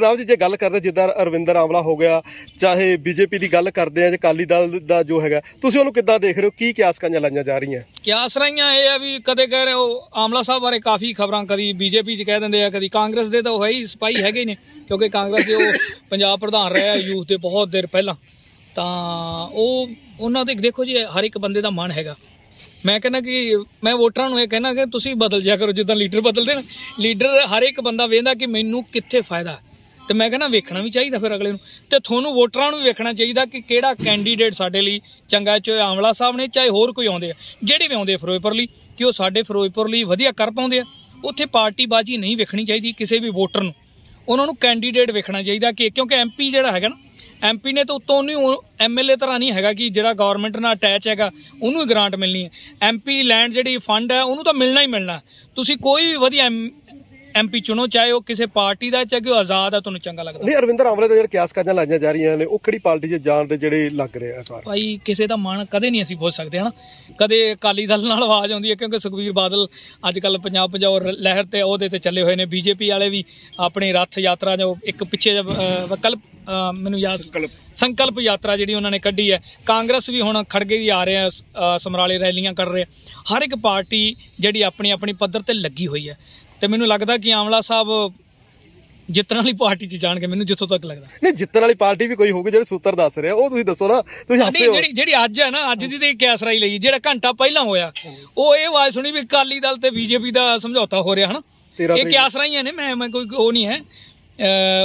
ਰਾਮ ਜੀ, ਜੇ ਗੱਲ ਕਰਦੇ ਜਿੱਦਾਂ ਅਰਵਿੰਦਰ ਆਮਲਾ ਹੋ ਗਿਆ, ਚਾਹੇ ਬੀਜੇਪੀ ਦੀ ਗੱਲ ਕਰਦੇ ਆ ਜਾਂ ਅਕਾਲੀ ਦਲ ਦਾ ਜੋ ਹੈਗਾ, ਤੁਸੀਂ ਉਹਨੂੰ ਕਿੱਦਾਂ ਦੇਖ ਰਹੇ ਹੋ? ਕੀ ਕਿਆਸ ਲਾਈਆਂ ਜਾ ਰਹੀਆਂ? ਕਿਆਸ ਰਹੀਆਂ ਇਹ ਆ ਵੀ ਕਦੇ ਕਹਿ ਰਹੇ ਉਹ ਆਮਲਾ ਸਾਹਿਬ ਬਾਰੇ ਕਾਫੀ ਖਬਰਾਂ, ਕਦੀ ਬੀਜੇਪੀ 'ਚ ਕਹਿ ਦਿੰਦੇ ਆ, ਕਦੀ ਕਾਂਗਰਸ ਦੇ ਤਾਂ ਉਹ ਹੈ ਹੀ ਸਿਪਾਹੀ ਹੈਗੇ ਨੇ, ਕਿਉਂਕਿ ਕਾਂਗਰਸ ਦੇ ਉਹ ਪੰਜਾਬ ਪ੍ਰਧਾਨ ਰਹੇ ਯੂਥ ਦੇ ਬਹੁਤ ਦੇਰ ਪਹਿਲਾਂ। ਤਾਂ ਉਹ, ਉਹਨਾਂ ਦੇ, ਦੇਖੋ ਜੀ, ਹਰ ਇੱਕ ਬੰਦੇ ਦਾ ਮਨ ਹੈਗਾ। ਮੈਂ ਕਹਿੰਦਾ ਕਿ, ਮੈਂ ਵੋਟਰਾਂ ਨੂੰ ਇਹ ਕਹਿੰਦਾ ਕਿ ਤੁਸੀਂ ਬਦਲ ਜਿਆ ਕਰੋ, ਜਿੱਦਾਂ ਲੀਡਰ ਬਦਲਦੇ ਨੇ। ਲੀਡਰ ਹਰ ਇੱਕ ਬੰਦਾ ਵੇਖਦਾ ਕਿ ਮੈਨੂੰ ਕਿੱਥੇ ਫਾਇਦਾ। ਤੇ ਮੈਂ ਕਹਿੰਦਾ ਵੇਖਣਾ ਵੀ ਚਾਹੀਦਾ ਫਿਰ ਅਗਲੇ ਨੂੰ। ਤੇ ਤੁਹਾਨੂੰ ਵੋਟਰਾਂ ਨੂੰ ਵੀ ਵੇਖਣਾ ਚਾਹੀਦਾ ਕਿ ਕਿਹੜਾ ਕੈਂਡੀਡੇਟ ਸਾਡੇ ਲਈ ਚੰਗਾ ਹੈ, ਚਾਹੇ ਆਮਲਾ ਸਾਹਿਬ ਨੇ ਚਾਹੇ ਹੋਰ ਕੋਈ ਆਉਂਦੇ ਆ। ਜਿਹੜੇ ਵੀ ਆਉਂਦੇ ਆ ਫਿਰੋਜ਼ਪੁਰ ਲਈ ਕਿ ਉਹ ਸਾਡੇ ਫਿਰੋਜ਼ਪੁਰ ਲਈ ਵਧੀਆ ਕਰ ਪਾਉਂਦੇ ਆ। ਉੱਥੇ ਪਾਰਟੀ ਬਾਜੀ ਨਹੀਂ ਵੇਖਣੀ ਚਾਹੀਦੀ ਕਿਸੇ ਵੀ ਵੋਟਰ ਨੂੰ। ਉਹਨਾਂ ਨੂੰ ਕੈਂਡੀਡੇਟ ਵੇਖਣਾ ਚਾਹੀਦਾ ਕਿ ਕਿਉਂਕਿ ਐਮਪੀ ਜਿਹੜਾ ਹੈਗਾ ਨਾ ਐਮਪੀ ਨੇ ਤਾਂ ਉੱਤੋਂ ਨਹੀਂ ਐਮਐਲਏ ਤਰ੍ਹਾਂ ਨਹੀਂ ਹੈਗਾ ਕਿ ਜਿਹੜਾ ਗਵਰਨਮੈਂਟ ਨਾਲ ਅਟੈਚ ਹੈਗਾ ਉਹਨੂੰ ਹੀ ਗ੍ਰਾਂਟ ਮਿਲਣੀ ਹੈ। ਐਮਪੀ ਲੈਂਡ ਜਿਹੜੀ ਫੰਡ ਹੈ ਉਹਨੂੰ ਤਾਂ ਮਿਲਣਾ ਹੀ ਮਿਲਣਾ। ਤੁਸੀਂ ਕੋਈ ਵੀ ਵਧੀਆ ਐਮਪੀ ਚੁਣੋ ਚਾਹੇ ਉਹ ਕਿਸੇ ਪਾਰਟੀ ਦਾ ਚਾਹੇ ਉਹ ਆਜ਼ਾਦ ਹੈ ਤੁਹਾਨੂੰ ਚੰਗਾ ਲੱਗਦਾ। ਨਹੀਂ ਅਰਵਿੰਦਰ ਆਮਲੇ ਦੇ ਜਿਹੜੇ ਕਿਆਸ ਕੰਜਾਂ ਲਾਈਆਂ ਜਾ ਰਹੀਆਂ ਨੇ ਉਹ ਕਿਹੜੀ ਪਾਰਟੀ 'ਚ ਜਾਣ ਦੇ ਜਿਹੜੇ ਲੱਗ ਰਹੇ ਆ ਇਸ ਵਾਰ? ਭਾਈ ਕਿਸੇ ਦਾ ਮਨ ਕਦੇ ਨਹੀਂ ਅਸੀਂ ਪੁੱਛ ਸਕਦੇ ਹਨਾ? ਕਦੇ ਅਕਾਲੀ ਦਲ ਨਾਲ ਆਵਾਜ਼ ਆਉਂਦੀ ਹੈ ਕਿਉਂਕਿ ਸੁਖਬੀਰ ਬਾਦਲ ਅੱਜ ਕੱਲ ਪੰਜਾਬ ਪੰਜਾਬ ਲਹਿਰ ਤੇ ਉਹਦੇ ਤੇ ਚੱਲੇ ਹੋਏ ਨੇ। ਬੀਜੇਪੀ ਵਾਲੇ ਵੀ ਆਪਣੀ ਰੱਥ ਯਾਤਰਾ ਜੋ ਇੱਕ ਪਿੱਛੇ ਅਹ, ਮੈਨੂੰ ਯਾਦ ਸੰਕਲਪ। ਯਾਤਰਾ ਜਿਹੜੀ ਉਹਨਾਂ ਨੇ ਕੱਢੀ ਹੈ। ਕਾਂਗਰਸ ਵੀ ਹੁਣ ਖੜਗੇ ਹੀ ਆ ਰਹੇ ਆ ਸਮਰਾਲੇ ਰੈਲੀਆਂ ਕਰ ਰਹੇ। ਆ। ਹਰ ਇੱਕ ਪਾਰਟੀ ਜਿਹੜੀ ਆਪਣੀ ਆਪਣੀ ਪੱਧਰ ਤੇ ਲੱਗੀ ਹੋਈ ਹੈ। ਤੇ ਮੈਨੂੰ ਲੱਗਦਾ ਕਿ ਆਮਲਾ ਸਾਹਿਬ ਜਿੱਤਣ ਵਾਲੀ ਪਾਰਟੀ 'ਚ ਜਾਣਗੇ ਮੈਨੂੰ ਜਿੱਥੋਂ ਤੱਕ ਲੱਗਦਾ। ਨਹੀਂ ਜਿੱਤਣ ਵਾਲੀ ਪਾਰਟੀ ਵੀ ਕੋਈ ਹੋਊਗੀ ਜਿਹੜੇ ਸੂਤਰ ਦੱਸ ਰਹੇ ਉਹ ਤੁਸੀਂ ਦੱਸੋ ਨਾ ਤੁਸੀਂ ਹੱਸੇ ਨਹੀਂ ਹੋ। ਜਿਹੜੀ ਜਿਹੜੀ ਅੱਜ ਹੈ ਨਾ ਅੱਜ ਦੀ ਤੇ ਕੈਸ ਰਾਈ ਲਈ ਜਿਹੜਾ ਘੰਟਾ ਪਹਿਲਾਂ ਹੋਇਆ ਉਹ ਇਹ ਆਵਾਜ਼ ਸੁਣੀ ਵੀ ਅਕਾਲੀ ਦਲ ਤੇ ਬੀਜੇਪੀ ਦਾ ਸਮਝੌਤਾ ਹੋ ਰਿਹਾ ਹਨਾ? ਇਹ ਤਰੀਕ ਕਿਆਸ ਰਾਈਆਂ ਨੇ ਮੈਂ ਮੈਂ ਕੋਈ ਉਹ ਨਹੀਂ ਹੈ।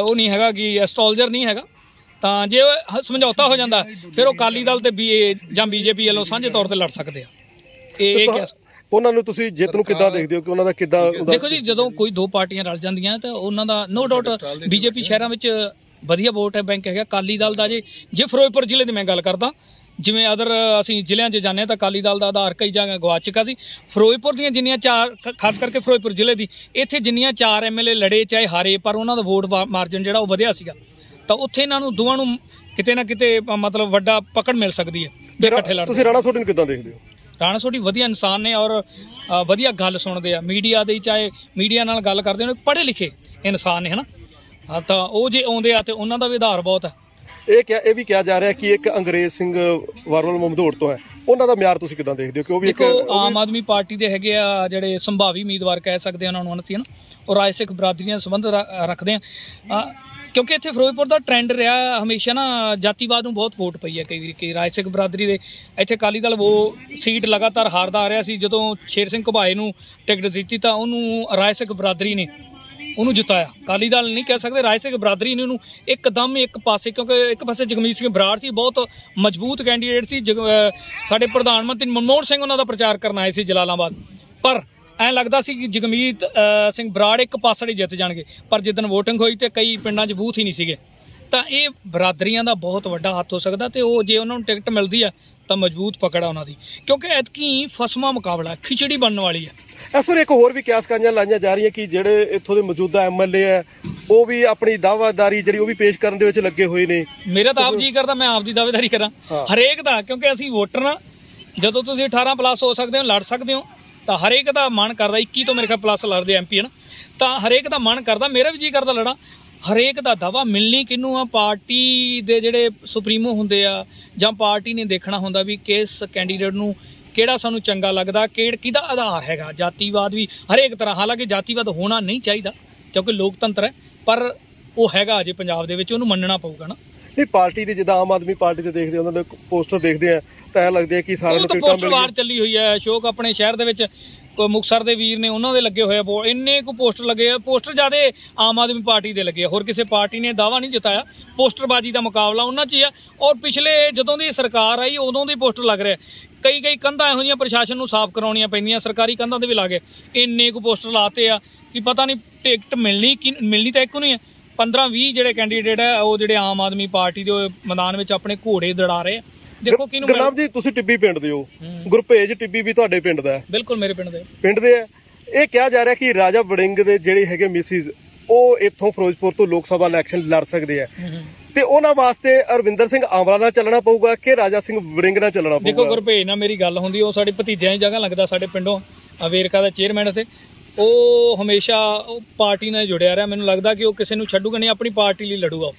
ਉਹ ਨਹੀਂ ਹੈਗਾ ਕਿ ਐਸਟੋਲਜਰ ਨਹੀਂ ਹੈਗਾ। ਤਾਂ ਜੇ ਸਮਝੌਤਾ ਹੋ ਜਾਂਦਾ ਫਿਰ ਉਹ ਅਕਾਲੀ ਦਲ ਤੇ ਜਾਂ ਬੀਜੇਪੀ ਵੱਲੋਂ ਸਾਂਝੇ ਤੌਰ ਤੇ ਲੜ ਸਕਦੇ ਆ। ਇਹ ਇਹ ਉਹਨਾਂ ਨੂੰ ਤੁਸੀਂ ਜਿੱਤ ਨੂੰ ਕਿੱਦਾਂ ਦੇਖਦੇ ਹੋ ਕਿ ਉਹਨਾਂ ਦਾ ਕਿੱਦਾਂ ਦੇਖੋ ਜੀ ਜਦੋਂ ਕੋਈ ਦੋ ਪਾਰਟੀਆਂ ਰਲ ਜਾਂਦੀਆਂ ਤਾਂ ਉਹਨਾਂ ਦਾ ਨੋ ਡਾਊਟ ਬੀਜੇਪੀ ਸ਼ਹਿਰਾਂ ਵਿੱਚ ਵਧੀਆ ਵੋਟ ਹੈ ਬੈਂਕ ਹੈਗਾ ਕਾਲੀ ਦਲ ਦਾ ਜੇ ਜੇ ਫਿਰੋਜ਼ਪੁਰ ਜ਼ਿਲ੍ਹੇ ਦੀ ਮੈਂ ਗੱਲ ਕਰਦਾ ਜਿਵੇਂ ਅਦਰ ਅਸੀਂ ਜ਼ਿਲ੍ਹਿਆਂ 'ਚ ਜਾਂਦੇ ਹਾਂ ਤਾਂ ਕਾਲੀ ਦਲ ਦਾ ਆਧਾਰ ਕਈ ਜਗ੍ਹਾ ਗਵਾ ਚੁੱਕਾ ਸੀ। ਫਿਰੋਜ਼ਪੁਰ ਦੀਆਂ ਜਿੰਨੀਆਂ ਚਾਰ ਖਾਸ ਕਰਕੇ ਫਿਰੋਜ਼ਪੁਰ ਜ਼ਿਲ੍ਹੇ ਦੀ ਇੱਥੇ ਜਿੰਨੀਆਂ ਚਾਰ ਐਮਐਲਏ ਲੜੇ ਚਾਹੇ ਹਾਰੇ ਪਰ ਉਹਨਾਂ ਦਾ ਵੋਟ ਮਾਰਜਨ ਜਿਹੜਾ ਉਹ ਵਧਿਆ ਸੀਗਾ। ਤਾਂ ਉੱਥੇ ਇਹਨਾਂ ਨੂੰ ਦੋਵਾਂ ਨੂੰ ਕਿਤੇ ਨਾ ਕਿਤੇ ਮਤਲਬ ਵੱਡਾ ਪਕੜ ਮਿਲ ਸਕਦੀ ਹੈ ਜੇ ਇਕੱਠੇ ਲੜਦੇ ਤੁਸੀਂ ਰਾਣਾ ਸੋਢੀ ਨੂੰ ਕਿੱਦਾਂ ਦੇਖਦੇ ਹੋ? ਰਾਣਾ ਸੋਢੀ ਵਧੀਆ ਇਨਸਾਨ ਨੇ ਔਰ ਵਧੀਆ ਗੱਲ ਸੁਣਦੇ ਆ। ਮੀਡੀਆ ਦੇ ਚਾਹੇ ਮੀਡੀਆ ਨਾਲ ਗੱਲ ਕਰਦੇ ਨੇ ਪੜ੍ਹੇ ਲਿਖੇ ਇਨਸਾਨ ਨੇ ਹਨਾ? ਤਾਂ ਉਹ ਜੇ ਆਉਂਦੇ ਆ ਤੇ ਉਹਨਾਂ ਦਾ ਵੀ ਆਧਾਰ ਬਹੁਤ ਹੈ ਇਹ ਕਿਹਾ ਇਹ ਵੀ ਕਿਹਾ ਜਾ ਰਿਹਾ ਕਿ ਇੱਕ ਅੰਗਰੇਜ਼ ਸਿੰਘ ਵਰਵਲ ਮਮਦੋੜ ਤੋਂ ਹੈ। ਉਹਨਾਂ ਦਾ ਮਿਆਰ ਤੁਸੀਂ ਕਿੱਦਾਂ ਦੇਖਦੇ ਹੋ ਕਿ ਉਹ ਵੀ ਇੱਕ ਆਮ ਆਦਮੀ ਪਾਰਟੀ ਦੇ ਹੈਗੇ ਆ ਜਿਹੜੇ ਸੰਭਾਵੀ ਉਮੀਦਵਾਰ ਕਹਿ ਸਕਦੇ ਆ ਉਹਨਾਂ ਨੂੰ ਅਨਤੀ ਹਨ ਉਹ ਰਾਏ ਸਿੱਖ ਬਰਾਦਰੀ ਨਾਲ ਸੰਬੰਧ ਰੱਖਦੇ ਆ। ਕਿਉਂਕਿ ਇੱਥੇ ਫਿਰੋਜ਼ਪੁਰ ਦਾ ਟ੍ਰੈਂਡ ਰਿਹਾ ਹਮੇਸ਼ਾ ਨਾ, ਜਾਤੀਵਾਦ ਨੂੰ ਬਹੁਤ ਵੋਟ ਪਈ ਹੈ ਕਈ ਵਾਰੀ ਕਿ ਰਾਏ ਸਿੱਖ ਬਰਾਦਰੀ ਦੇ। ਇੱਥੇ ਅਕਾਲੀ ਦਲ ਉਹ ਸੀਟ ਲਗਾਤਾਰ ਹਾਰਦਾ ਆ ਰਿਹਾ ਸੀ, ਜਦੋਂ ਸ਼ੇਰ ਸਿੰਘ ਘੁਬਾਏ ਨੂੰ ਟਿਕਟ ਦਿੱਤੀ ਤਾਂ ਉਹਨੂੰ ਰਾਏ ਸਿੱਖ ਬਰਾਦਰੀ ਨੇ ਉਹਨੂੰ ਜਿਤਾਇਆ। ਅਕਾਲੀ ਦਲ ਨਹੀਂ ਕਹਿ ਸਕਦੇ ਰਾਏ ਸਿੰਘ ਬਰਾਦਰੀ ਨੇ ਉਹਨੂੰ ਇੱਕਦਮ ਇੱਕ ਪਾਸੇ, ਕਿਉਂਕਿ ਇੱਕ ਪਾਸੇ ਜਗਮੀਤ ਸਿੰਘ ਬਰਾੜ ਸੀ, ਬਹੁਤ ਮਜ਼ਬੂਤ ਕੈਂਡੀਡੇਟ ਸੀ, ਜਗ- ਸਾਡੇ ਪ੍ਰਧਾਨ ਮੰਤਰੀ ਮਨਮੋਹਨ ਸਿੰਘ ਉਹਨਾਂ ਦਾ ਪ੍ਰਚਾਰ ਕਰਨ ਆਏ ਸੀ ਜਲਾਲਾਬਾਦ। ਪਰ ਐਂ ਲੱਗਦਾ ਸੀ ਕਿ ਜਗਮੀਤ ਸਿੰਘ ਬਰਾੜ ਇੱਕ ਪਾਸੜੇ ਜਿੱਤ ਜਾਣਗੇ ਪਰ ਜਿੱਦਣ VOTING ਹੋਈ ਤੇ ਕਈ ਪਿੰਡਾਂ 'ਚ ਬੂਥ ਹੀ ਨਹੀਂ ਸੀਗੇ। ਤਾਂ ਇਹ ਬਰਾਦਰੀਆਂ ਦਾ ਬਹੁਤ ਵੱਡਾ ਹੱਥ ਹੋ ਸਕਦਾ ਤੇ ਉਹ ਜੇ ਉਹਨਾਂ ਨੂੰ ਟਿਕਟ ਮਿਲਦੀ ਆ ਤਾਂ ਮਜ਼ਬੂਤ ਪਕੜ ਆ ਉਹਨਾਂ ਦੀ। ਕਿਉਂਕਿ ਐਤਕੀ ਫਸਮਾ ਮੁਕਾਬਲਾ ਖਿਚੜੀ ਬਣਨ ਵਾਲੀ ਹੈ ਇਸ ਇੱਕ ਹੋਰ ਵੀ ਕਿਆਸ ਕੰਜਾਂ ਲਾਈਆਂ ਜਾ ਰਹੀਆਂ ਕਿ ਜਿਹੜੇ ਇੱਥੋਂ ਦੇ ਮੌਜੂਦਾ ਐਮਐਲਏ ਹੈ ਉਹ ਵੀ ਆਪਣੀ ਦਾਅਵਾਦਾਰੀ ਜਿਹੜੀ ਉਹ ਵੀ ਪੇਸ਼ ਕਰਨ ਦੇ ਵਿੱਚ ਲੱਗੇ ਹੋਏ ਨੇ। ਮੇਰਾ ਤਾਂ ਆਪ ਜੀ ਕਰਦਾ ਮੈਂ ਆਪ ਦੀ ਦਾਅਵੇਦਾਰੀ ਕਰਾਂ। ਹਾਂ। ਹਰੇਕ ਦਾ ਕਿਉਂਕਿ ਅਸੀਂ ਵੋਟਰ ਨਾ ਜਦੋਂ ਤੁਸੀਂ 18 ਪਲੱਸ ਹੋ ਸਕਦੇ ਹੋ ਲੜ ਸਕਦੇ ਹੋ। ਤਾਂ ਹਰੇਕ ਦਾ ਮਨ ਕਰਦਾ 21 ਤੋਂ ਮੇਰੇ ਖਿਆਲ ਪਲੱਸ ਲੜਦੇ ਐਮਪੀ ਹਨ। ਤਾਂ ਹਰੇਕ ਦਾ ਮਨ ਕਰਦਾ, ਮੇਰਾ ਵੀ ਜੀ ਕਰਦਾ ਲੜਾਂ। ਹਰੇਕ ਦਾ ਦਾਵਾ ਮਿਲਣੀ ਕਿਹਨੂੰ ਆ? ਪਾਰਟੀ ਦੇ ਜਿਹੜੇ ਸੁਪਰੀਮੋ ਹੁੰਦੇ ਆ ਜਾਂ ਪਾਰਟੀ ਨੇ ਦੇਖਣਾ ਹੁੰਦਾ ਵੀ ਕਿਸ ਕੈਂਡੀਡੇਟ ਨੂੰ ਕਿਹੜਾ ਸਾਨੂੰ ਚੰਗਾ ਲੱਗਦਾ, ਕਿਹੜ ਕਿਹਦਾ ਆਧਾਰ ਹੈਗਾ? ਜਾਤੀਵਾਦ ਵੀ ਹਰੇਕ ਤਰ੍ਹਾਂ, ਹਾਲਾਂਕਿ ਜਾਤੀਵਾਦ ਹੋਣਾ ਨਹੀਂ ਚਾਹੀਦਾ, ਕਿਉਂਕਿ ਲੋਕਤੰਤਰ ਹੈ, ਪਰ ਉਹ ਹੈਗਾ ਅਜੇ ਪੰਜਾਬ ਦੇ ਵਿੱਚ, ਉਹਨੂੰ ਮੰਨਣਾ ਪਊਗਾ ਨਾ। ਨਹੀਂ ਪਾਰਟੀ ਦੇ ਜਿੱਦਾਂ ਆਮ ਆਦਮੀ ਪਾਰਟੀ ਦੇ ਦੇਖਦੇ ਉਹਨਾਂ ਦੇ ਪੋਸਟਰ ਦੇਖਦੇ ਆ ਤਾਂ ਐਂ ਲੱਗਦੇ ਆ ਕਿ ਸਾਰਿਆਂ ਨੂੰ ਟਿਕਟਾਂ ਮਿਲ ਵਾਰ ਚੱਲੀ ਹੋਈ ਹੈ ਅਸ਼ੋਕ ਆਪਣੇ ਸ਼ਹਿਰ ਦੇ ਵਿੱਚ ਕੋਈ ਮੁਕਸਰ ਦੇ ਵੀਰ ਨੇ ਉਹਨਾਂ ਦੇ ਲੱਗੇ ਹੋਏ ਆ ਇੰਨੇ ਕੁ ਪੋਸਟਰ ਲੱਗੇ ਆ ਪੋਸਟਰ ਜਿਆਦੇ ਆਮ ਆਦਮੀ ਪਾਰਟੀ ਦੇ ਲੱਗੇ ਆ। ਹੋਰ ਕਿਸੇ ਪਾਰਟੀ ਨੇ ਦਾਵਾ ਨਹੀਂ ਜਿਤਾਇਆ ਪੋਸਟਰਬਾਜ਼ੀ ਦਾ ਮੁਕਾਬਲਾ ਉਹਨਾਂ 'ਚ ਹੀ ਆ। ਔਰ ਪਿਛਲੇ ਜਦੋਂ ਦੀ ਸਰਕਾਰ ਆਈ ਉਦੋਂ ਦੇ ਪੋਸਟਰ ਲੱਗ ਰਿਹਾ ਕਈ ਕਈ ਕੰਧਾਂ ਇਹੋ ਜਿਹੀਆਂ ਪ੍ਰਸ਼ਾਸਨ ਨੂੰ ਸਾਫ਼ ਕਰਾਉਣੀਆਂ ਪੈਂਦੀਆਂ ਸਰਕਾਰੀ ਕੰਧਾਂ ਦੇ ਵੀ ਲਾਗੇ ਇੰਨੇ ਕੁ ਪੋਸਟਰ ਲਾਤੇ ਆ ਕਿ ਪਤਾ ਨਹੀਂ ਟਿਕਟ ਮਿਲਣੀ ਕਿ ਮਿਲਣੀ ਤਾਂ ਇੱਕ ਨੂੰ ਹੀ ਆ। 15 20 ਜਿਹੜੇ ਕੈਂਡੀਡੇਟ ਆ ਉਹ ਜਿਹੜੇ ਆਮ ਆਦਮੀ ਪਾਰਟੀ ਦੇ ਮੈਦਾਨ ਵਿੱਚ ਆਪਣੇ ਘੋੜੇ ਦੜਾ ਰਹੇ ਦੇਖੋ ਕਿਹਨੂੰ ਗੁਰਨਾਮ ਜੀ ਤੁਸੀਂ ਟਿੱਬੀ ਪਿੰਡ ਦੇ ਹੋ। ਹੂੰ। ਗੁਰਪੇਜ ਟਿੱਬੀ ਵੀ ਤੁਹਾਡੇ ਪਿੰਡ ਦਾ ਹੈ। ਬਿਲਕੁਲ ਮੇਰੇ ਪਿੰਡ ਦੇ। ਪਿੰਡ ਦੇ ਹੈ। ਇਹ ਕਿਹਾ ਜਾ ਰਿਹਾ ਕਿ ਰਾਜਾ ਵੜਿੰਗ ਦੇ ਜਿਹੜੇ ਹੈਗੇ ਮਿਸਿਸ ਉਹ ਇੱਥੋਂ ਫਿਰੋਜ਼ਪੁਰ ਤੋਂ ਲੋਕ ਸਭਾ ਇਲੈਕਸ਼ਨ ਲੜ ਸਕਦੇ ਆ। ਤੇ ਉਹਨਾਂ ਵਾਸਤੇ ਅਰਵਿੰਦਰ ਸਿੰਘ ਆਮਲਾ ਨਾਲ ਚੱਲਣਾ ਪਊਗਾ ਕਿ ਰਾਜਾ ਸਿੰਘ ਵੜਿੰਗ ਨਾਲ ਚੱਲਣਾ ਦੇਖੋ ਪਊਗਾ? ਗੁਰਭੇਜ ਨਾਲ ਮੇਰੀ ਗੱਲ ਹੁੰਦੀ ਉਹ ਸਾਡੇ ਭਤੀਜਿਆਂ ਦੀ ਜਗ੍ਹਾ ਲੱਗਦਾ ਸਾਡੇ ਪਿੰਡੋਂ। ਆ ਵੇਰਕਾ ਦਾ ਚੇਅਰਮੈਨ ਇੱਥੇ ਉਹ ਹਮੇਸ਼ਾ ਉਹ ਪਾਰਟੀ ਨਾਲ ਜੁੜਿਆ ਰਿਹਾ। ਮੈਨੂੰ ਲੱਗਦਾ ਕਿ ਉਹ ਕਿਸੇ ਨੂੰ ਛੱਡੂਗਾ ਨਹੀਂ ਆਪਣੀ ਪਾਰਟੀ ਲਈ ਲੜੂਗਾ।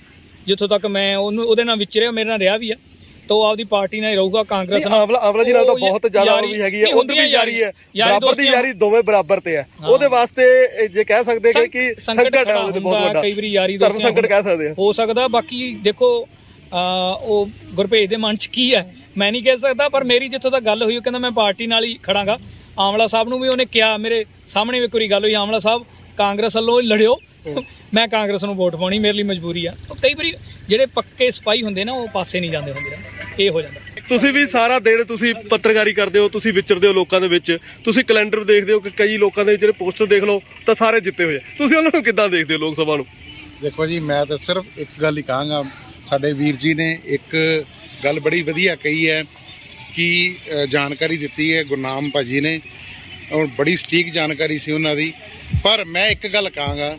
ਜਿੱਥੋਂ ਤੱਕ ਮੈਂ ਉਹਨੂੰ ਉਹਦੇ ਨਾਲ ਵਿਚਰਿਆ ਮੇਰੇ ਨਾਲ ਰਿਹਾ ਵੀ ਆ। ਤਾਂ ਉਹ ਆਪਦੀ ਪਾਰਟੀ ਨਾਲ ਹੀ ਰਹੂਗਾ ਕਾਂਗਰਸ ਨਾਲ। ਆਮਲਾ ਆਮਲਾ ਜੀ ਨਾਲ ਤਾਂ ਬਹੁਤ ਜ਼ਿਆਦਾ ਯਾਰੀ- ਵੀ ਹੈਗੀ ਹੈ ਉਧਰ ਵੀ ਜਾਰੀ ਹੈ। ਯਾਰੀ ਬਰਾਬਰ ਦੀ ਯਾਰੀ ਦੋਵੇਂ ਬਰਾਬਰ ਤੇ ਹੈ। ਉਹਦੇ ਵਾਸਤੇ ਜੇ ਕਹਿ ਸਕਦੇ ਕਿ ਕਿ ਸੰਕਟ ਹੈ ਉਹਦੇ ਬਹੁਤ ਵੱਡਾ। ਕਈ ਵਾਰੀ ਯਾਰੀ ਦੋਸਤੀਆਂ ਸੰਕਟ ਕਹਿ ਸਕਦੇ ਹੋ ਸਕਦਾ ਬਾਕੀ ਦੇਖੋ ਉਹ ਗੁਰਭੇਜ ਦੇ ਮਨ 'ਚ ਕੀ ਹੈ? ਮੈਂ ਨਹੀਂ ਕਹਿ ਸਕਦਾ ਪਰ ਮੇਰੀ ਜਿੱਥੋਂ ਤੱਕ ਗੱਲ ਹੋਈ ਉਹ ਕਹਿੰਦਾ ਮੈਂ ਪਾਰਟੀ ਨਾਲ ਹੀ ਖੜਾਂਗਾ। ਆਮਲਾ ਸਾਹਿਬ ਨੂੰ ਵੀ ਉਹਨੇ ਕਿਹਾ ਮੇਰੇ ਸਾਹਮਣੇ ਵੀ ਇੱਕ ਵਾਰੀ ਗੱਲ ਹੋਈ ਆਮਲਾ ਸਾਹਿਬ ਕਾਂਗਰਸ ਵੱਲੋਂ ਲੜਿਓ। ਮੈਂ ਕਾਂਗਰਸ ਨੂੰ ਵੋਟ ਪਾਉਣੀ ਮੇਰੇ ਲਈ ਮਜਬੂਰੀ ਆ। ਉਹ ਕਈ ਵਾਰੀ ਜਿਹੜੇ ਪੱਕੇ ਸਿਪਾਹੀ ਹੁੰਦੇ ਨਾ ਉਹ ਪਾਸੇ ਨਹੀਂ ਜਾਂਦੇ ਹੁੰਦੇ ਇਹ ਹੋ ਜਾਂਦਾ। ਤੁਸੀਂ ਵੀ ਸਾਰਾ ਦਿਨ ਤੁਸੀਂ ਪੱਤਰਕਾਰੀ ਕਰਦੇ ਹੋ ਤੁਸੀਂ ਵਿਚਰਦੇ ਹੋ ਲੋਕਾਂ ਦੇ ਵਿੱਚ। ਤੁਸੀਂ ਕੈਲੰਡਰ ਦੇਖਦੇ ਹੋ ਕਿ ਕਈ ਲੋਕਾਂ ਦੇ ਜਿਹੜੇ ਪੋਸਟਰ ਦੇਖ ਲਓ ਤਾਂ ਸਾਰੇ ਜਿੱਤੇ ਹੋਏ ਤੁਸੀਂ ਉਹਨਾਂ ਨੂੰ ਕਿੱਦਾਂ ਦੇਖਦੇ ਹੋ ਲੋਕ ਸਭਾ ਨੂੰ? ਦੇਖੋ ਜੀ ਮੈਂ ਤਾਂ ਸਿਰਫ ਇੱਕ ਗੱਲ ਹੀ ਕਹਾਂਗਾ। ਸਾਡੇ ਵੀਰ ਜੀ ਨੇ ਇੱਕ ਗੱਲ ਬੜੀ ਵਧੀਆ ਕਹੀ ਹੈ ਕੀ ਜਾਣਕਾਰੀ ਦਿੱਤੀ ਹੈ? ਗੁਰਨਾਮ ਭਾਜੀ ਨੇ। ਔਰ ਬੜੀ ਸਟੀਕ ਜਾਣਕਾਰੀ ਸੀ ਉਹਨਾਂ ਦੀ। ਪਰ ਮੈਂ ਇੱਕ ਗੱਲ ਕਹਾਂਗਾ,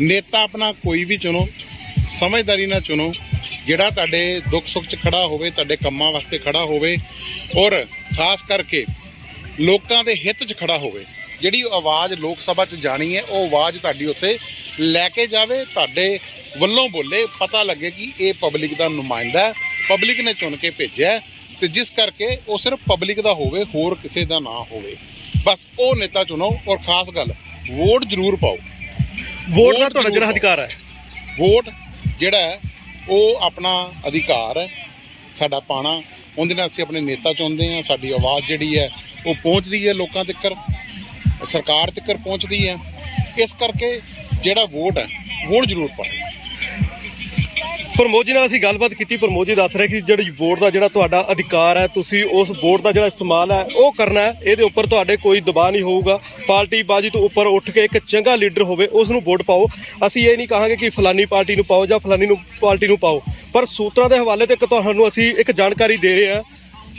ਨੇਤਾ ਆਪਣਾ ਕੋਈ ਵੀ ਚੁਣੋ, ਸਮਝਦਾਰੀ ਨਾਲ ਚੁਣੋ, ਜਿਹੜਾ ਤੁਹਾਡੇ ਦੁੱਖ ਸੁੱਖ 'ਚ ਖੜਾ ਹੋਵੇ, ਤੁਹਾਡੇ ਕੰਮਾਂ ਵਾਸਤੇ ਖੜਾ ਹੋਵੇ, ਔਰ ਖਾਸ ਕਰਕੇ ਲੋਕਾਂ ਦੇ ਹਿੱਤ 'ਚ ਖੜਾ ਹੋਵੇ, ਜਿਹੜੀ ਆਵਾਜ਼ ਲੋਕ ਸਭਾ 'ਚ ਜਾਣੀ ਹੈ, ਉਹ ਆਵਾਜ਼ ਤੁਹਾਡੀ ਉੱਤੇ ਲੈ ਕੇ ਜਾਵੇ, ਤੁਹਾਡੇ ਵੱਲੋਂ ਬੋਲੇ, ਪਤਾ ਲੱਗੇ ਕਿ ਇਹ ਪਬਲਿਕ ਦਾ ਨੁਮਾਇੰਦਾ ਹੈ, ਪਬਲਿਕ ਨੇ ਚੁਣ ਕੇ ਭੇਜਿਆ ਤੇ ਜਿਸ ਕਰਕੇ ਉਹ ਸਿਰਫ ਪਬਲਿਕ ਦਾ ਹੋਵੇ ਹੋਰ ਕਿਸੇ ਦਾ ਨਾ ਹੋਵੇ। ਬਸ ਉਹ ਨੇਤਾ ਚੁਣੋ ਔਰ ਖਾਸ ਗੱਲ ਵੋਟ ਜ਼ਰੂਰ ਪਾਓ। ਵੋਟ ਦਾ ਤੁਹਾਡਾ ਜਿਹੜਾ ਅਧਿਕਾਰ ਹੈ। ਵੋਟ ਜਿਹੜਾ ਹੈ ਉਹ ਆਪਣਾ ਅਧਿਕਾਰ ਹੈ ਸਾਡਾ ਪਾਣਾ। ਉਹਦੇ ਨਾਲ ਅਸੀਂ ਆਪਣੇ ਨੇਤਾ ਚੁਣਦੇ ਹਾਂ ਸਾਡੀ ਆਵਾਜ਼ ਜਿਹੜੀ ਹੈ ਉਹ ਪਹੁੰਚਦੀ ਹੈ ਲੋਕਾਂ ਤੱਕ ਸਰਕਾਰ ਤੱਕ ਪਹੁੰਚਦੀ ਹੈ। ਇਸ ਕਰਕੇ ਜਿਹੜਾ ਵੋਟ ਹੈ ਵੋਟ ਜ਼ਰੂਰ ਪਾਓ। ਪ੍ਰਮੋਦ ਜੀ ਨਾਲ ਅਸੀਂ ਗੱਲਬਾਤ ਕੀਤੀ, ਪ੍ਰਮੋਦ ਜੀ ਦੱਸ ਰਹੇ ਕਿ ਜਿਹੜੀ ਵੋਟ ਦਾ ਜਿਹੜਾ ਤੁਹਾਡਾ ਅਧਿਕਾਰ ਹੈ, ਤੁਸੀਂ ਉਸ ਵੋਟ ਦਾ ਜਿਹੜਾ ਇਸਤੇਮਾਲ ਹੈ, ਉਹ ਕਰਨਾ ਹੈ। ਇਹਦੇ ਉੱਪਰ ਤੁਹਾਡੇ ਕੋਈ ਦਬਾਅ ਨਹੀਂ ਹੋਊਗਾ। ਪਾਰਟੀ ਬਾਜੀ ਤੋਂ ਉੱਪਰ ਉੱਠ ਕੇ ਇੱਕ ਚੰਗਾ ਲੀਡਰ ਹੋਵੇ, ਉਸ ਨੂੰ ਵੋਟ ਪਾਓ। ਅਸੀਂ ਇਹ ਨਹੀਂ ਕਹਾਂਗੇ ਕਿ ਫਲਾਨੀ ਪਾਰਟੀ ਨੂੰ ਪਾਓ ਜਾਂ ਫਲਾਨੀ ਨੂੰ ਪਾਰਟੀ ਨੂੰ ਪਾਓ। ਪਰ ਸੂਤਰਾਂ ਦੇ ਹਵਾਲੇ ਤੇ ਇੱਕ ਤੁਹਾਨੂੰ ਅਸੀਂ ਇੱਕ ਜਾਣਕਾਰੀ ਦੇ ਰਹੇ ਹਾਂ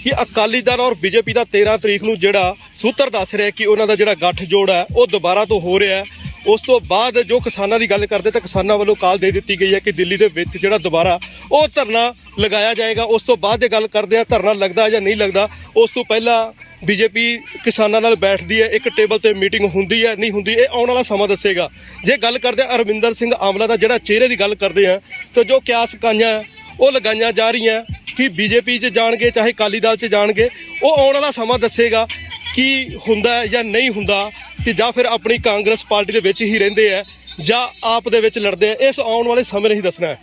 ਕਿ ਅਕਾਲੀ ਦਲ ਔਰ ਬੀਜੇਪੀ ਦਾ 13 ਤਰੀਕ ਨੂੰ ਜਿਹੜਾ ਸੂਤਰ ਦੱਸ ਰਿਹਾ ਕਿ ਉਹਨਾਂ ਦਾ ਜਿਹੜਾ ਗੱਠ ਜੋੜ ਹੈ, ਉਹ ਦੁਬਾਰਾ ਤੋਂ ਹੋ ਰਿਹਾ ਹੈ। ਉਸ ਤੋਂ ਬਾਅਦ ਜੋ ਕਿਸਾਨਾਂ ਦੀ ਗੱਲ ਕਰਦੇ ਤਾਂ ਕਿਸਾਨਾਂ ਵੱਲੋਂ ਕਾਲ ਦੇ ਦਿੱਤੀ ਗਈ ਹੈ ਕਿ ਦਿੱਲੀ ਦੇ ਵਿੱਚ ਜਿਹੜਾ ਦੁਬਾਰਾ ਉਹ ਧਰਨਾ ਲਗਾਇਆ ਜਾਏਗਾ। ਉਸ ਤੋਂ ਬਾਅਦ ਜੇ ਗੱਲ ਕਰਦੇ ਆ ਧਰਨਾ ਲੱਗਦਾ ਜਾਂ ਨਹੀਂ ਲੱਗਦਾ, ਉਸ ਤੋਂ ਪਹਿਲਾਂ ਬੀਜੇਪੀ ਕਿਸਾਨਾਂ ਨਾਲ ਬੈਠਦੀ ਹੈ, ਇੱਕ ਟੇਬਲ ਤੇ ਮੀਟਿੰਗ ਹੁੰਦੀ ਹੈ, ਨਹੀਂ ਹੁੰਦੀ, ਇਹ ਆਉਣ ਵਾਲਾ ਸਮਾਂ ਦੱਸੇਗਾ। ਜੇ ਗੱਲ ਕਰਦੇ ਆ ਅਰਵਿੰਦਰ ਸਿੰਘ ਆਮਲਾ ਦਾ ਜਿਹੜਾ ਚਿਹਰੇ ਦੀ ਗੱਲ ਕਰਦੇ ਆ ਤਾਂ ਜੋ ਕਿਆਸ ਕਾਈਆਂ ਉਹ ਲਗਾਈਆਂ ਜਾ ਰਹੀਆਂ ਕਿ ਬੀਜੇਪੀ 'ਚ ਜਾਣਗੇ, ਚਾਹੇ ਅਕਾਲੀ ਦਲ 'ਚ ਜਾਣਗੇ, ਉਹ ਆਉਣ ਵਾਲਾ ਸਮਾਂ ਦੱਸੇਗਾ ਕੀ ਹੁੰਦਾ ਜਾਂ ਨਹੀਂ ਹੁੰਦਾ। ਕਿ ਜਾਂ ਫਿਰ ਆਪਣੀ ਕਾਂਗਰਸ ਪਾਰਟੀ ਦੇ ਵਿੱਚ ਹੀ ਰਹਿੰਦੇ ਆ ਜਾਂ ਆਪ ਦੇ ਵਿੱਚ ਲੜਦੇ ਆ, ਇਸ ਆਉਣ ਵਾਲੇ ਸਮੇਂ ਨਹੀਂ ਦੱਸਣਾ ਹੈ।